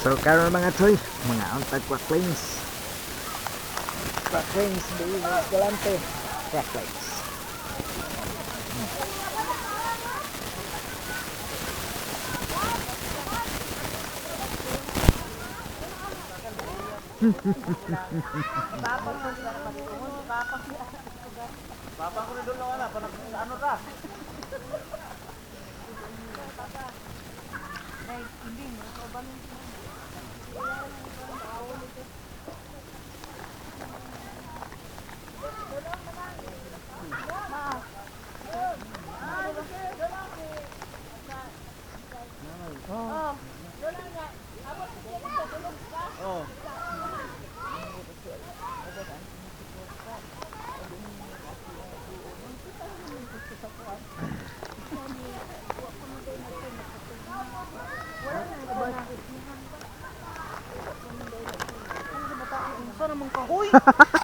So karon mga toy, mga untag quacklings. Quacklings, baby, galante. Quacklings. Papa ko na doon wala, panag ano ra? Oh. Sa namang kahoy.